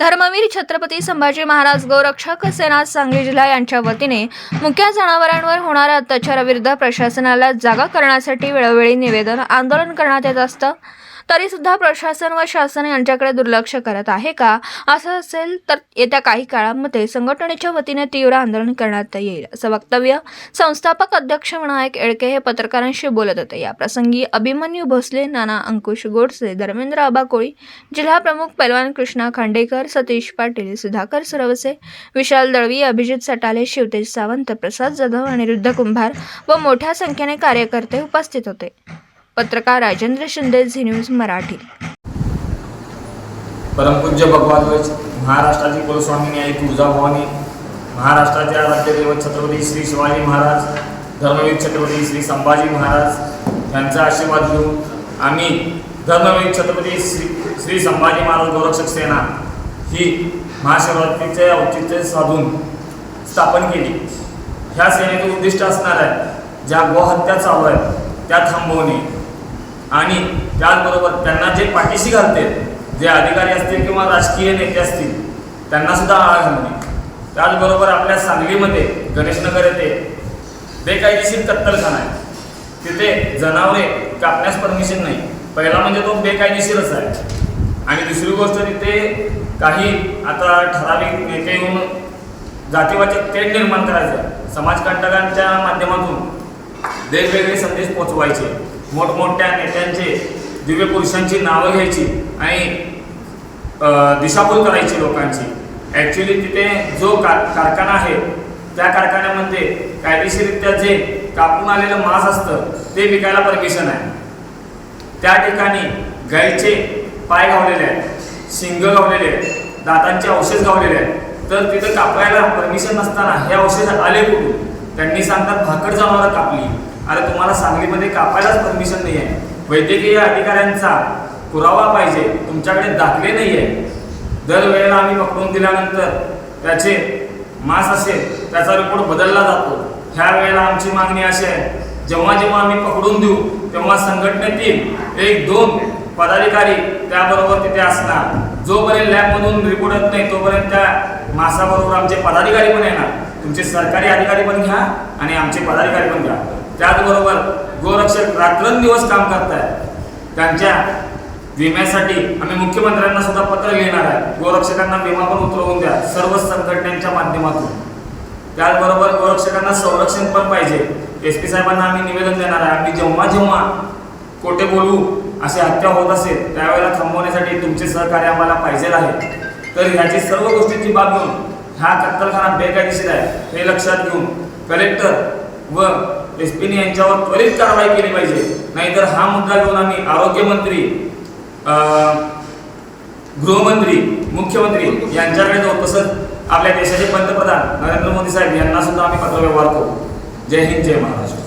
धर्मवीर छत्रपती संभाजी महाराज गोरक्षक सेना सांगली जिल्हा यांच्या वतीने मुक्या जनावरांवर होणाऱ्या अत्याचाराविरुद्ध प्रशासनाला जागा करण्यासाठी वेळोवेळी निवेदन आंदोलन करण्यात येत असतं. तरी सुद्धा प्रशासन व शासन यांच्याकडे दुर्लक्ष करत आहे का? असं असेल तर येत्या काही काळामध्ये संघटनेच्या वतीने तीव्र आंदोलन करण्यात येईल असं वक्तव्य संस्थापक अध्यक्ष विनायक एडके हे पत्रकारांशी बोलत होते. या प्रसंगी अभिमन्यू भोसले नाना अंकुश गोडसे धर्मेंद्र आबा कोळी जिल्हा प्रमुख पैलवान कृष्णा खांडेकर सतीश पाटील सुधाकर सुरवसे विशाल दळवी अभिजित सटाले शिवतेज सावंत प्रसाद जाधव अनिरुद्ध कुंभार व मोठ्या संख्येने कार्यकर्ते उपस्थित होते. पत्रकार राजेंद्र शिंदे झी न्यूज मराठी. परमपूज्य भगवाद्वज महाराष्ट्राची कुलस्वामिनी आई तुळजाभवानी महाराष्ट्राच्या राज्यदैवत छत्रपती श्री शिवाजी महाराज धर्मवीर छत्रपती श्री संभाजी महाराज यांचा आशीर्वाद घेऊन आम्ही धर्मवीर छत्रपती श्री श्री संभाजी महाराज गोरक्षक सेना ही महाशिवरात्रीचे औचित्य साधून स्थापन केली. ह्या सेनेचं उद्दिष्ट असणार आहे ज्या गोहत्या चालू आहेत त्या थांबवणे. आणि त्याचबरोबर त्यांना जे पाठीशी घालते जे अधिकारी असतील किंवा राजकीय नेते असतील त्यांना सुद्धा आळ घालणे त्याचबरोबर आपल्या सांगलीमध्ये गणेशनगर येथे बेकायदेशीर कत्तलखाना आहे. तिथे जनावरे कापण्यास परमिशन नाही. पहिला म्हणजे तो बेकायदेशीरच आहे. आणि दुसरी गोष्ट तिथे काही आता ठराविक नेते येऊन जातीवाचे तेढ निर्माण करायचं. समाजकंटकांच्या माध्यमातून वेगवेगळे संदेश पोचवायचे. मोठमोठ्या नेत्यांचे दिव्य पुरुषांची नावं घ्यायची आणि दिशाभूल करायची लोकांची. ॲक्च्युली तिथे जो कार कारखाना आहे त्या कारखान्यामध्ये कायदेशीररित्या जे कापून आलेलं मांस असतं ते विकायला परमिशन आहे. त्या ठिकाणी गायीचे पाय गावलेले आहेत शिंग गावलेले आहेत दातांचे अवशेष गावलेले आहेत. तर तिथं कापायला परमिशन नसताना हे अवशेष आले कुठून? त्यांनी सांगतात भाकड जनावरं कापली. अरे तुम्हाला सांगलीमध्ये कापायलाच परमिशन नाही आहे वैद्यकीय अधिकाऱ्यांचा पुरावा पाहिजे. तुमच्याकडे दाखले नाही आहे दरवेळेला आम्ही पकडून दिल्यानंतर त्याचे मास असेल त्याचा रिपोर्ट बदलला जातो. ह्या वेळेला आमची मागणी अशी आहे जेव्हा जेव्हा आम्ही पकडून देऊ तेव्हा संघटनेतील एक दोन पदाधिकारी त्याबरोबर तिथे असणार. जोपर्यंत लॅबमधून रिपोर्ट येत नाही तोपर्यंत त्या मासाबरोबर आमचे पदाधिकारी पण येणार. तुमचे सरकारी अधिकारी पण घ्या आणि आमचे पदाधिकारी पण घ्या. त्याचबरोबर गोरक्षक रात्रंदिवस काम करतायत. त्यांच्या विम्यासाठी आम्ही मुख्यमंत्र्यांना सुद्धा पत्र लिहिणार आहे. गोरक्षकांना विमा पण उतरवून द्या सर्व संघटनांच्या माध्यमातून. त्याचबरोबर गोरक्षकांना संरक्षण पण पाहिजे. एस पी साहेबांना आम्ही निवेदन देणार आहे. आम्ही जेव्हा जेव्हा कोठे बोलू अशी हत्या होत असेल त्यावेळेला थांबवण्यासाठी तुमचे सहकार्य आम्हाला पाहिजे आहे. तर ह्याची सर्व गोष्टींची बाब घेऊन हा कत्तलखाना बेकायदेशीर आहे. हे लक्षात घेऊन कलेक्टर व एसपीने यांच्यावर त्वरित कारवाई केली पाहिजे. नाहीतर हा मुद्दा घेऊन आम्ही आरोग्यमंत्री गृहमंत्री मुख्यमंत्री यांच्याकडे जाऊ. तसंच आपल्या देशाचे पंतप्रधान नरेंद्र मोदी साहेब यांना सुद्धा आम्ही पत्रव्यवहार करू. जय हिंद जय महाराष्ट्र.